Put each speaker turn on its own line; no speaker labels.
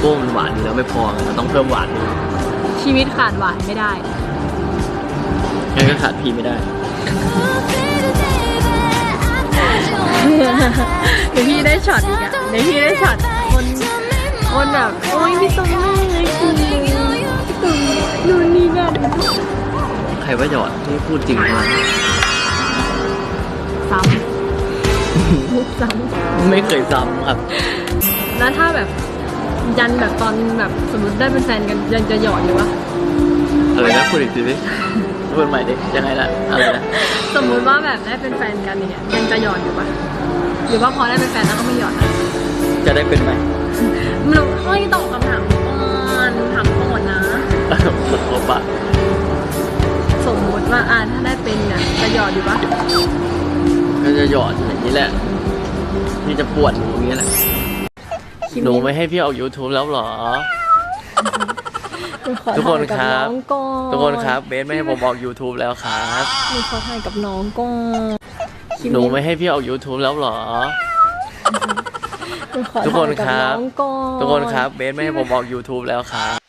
โก้มันหวานอยู่แล้วไม่พอไงมันต้องเพิ่มหวานด้วย
ชีวิตขาดหวานไม่ได้
งั้นก็ขาดพี่ไม่ได้
เดี๋ยวพี่ได้ช็อตอีกอะเดี๋ยวพี่ได้ช็อตคนคนแบบโอ้ยพี่ตุ้มเลยคุณพี่ตุ้มนู่นนี่นั่น
ใครว่าหยอดนี่พูดจริงนะ
ซ้ำมุกซ้
ไม่เคยซ้ำครับำ
แล้วถ้าแบบ ยันแบบตอนแบบสมมติได้เป็นแฟนกันยังจะหยอดอยู่วะ
อะไรนะพูดอีกทีดิพูดใหม่ดิยังไงนะอะไรนะ
สมมุติว่าแบบได้เป็นแฟนกันอย่างเงี้ยยังจะหยอดอยู่ปะหรือว่าพอได้เป็นแฟนแล้วก็ไม่หยอดอะ
จะได้เป็นไหม
ไม่รู้เฮ้ยตอบคำถามก่อนถามก่อนนะ
โอปะ
สมมุติว่าอ่าถ้าได้เป็นเนี่ยจะหยอดอยู่ปะ
ก็จะหยอดอย่างนี้แหละพี่จะปวดหนูอย่างนี้แหละ
ลิป
หนูไม่ให้พี่ออก YouTube แล้วเหรอ
หนูขอ
ทุกคน
ถ่าย
ครับ
น้องก่อน
ทุกคนครับเบสไม่ให้ผมออก YouTube แล้วครับ
หนูขอถ่ายกับน้องก่อนคลิป
หนูไม่ให้พี่ออก YouTube แล้วเหรอ
หนูขอ
ทุกคน
ถ่ายกั
ครับ
น้องก่อน
ทุกคนครับเบสไม่ให้ผมออก YouTube แล้วครับ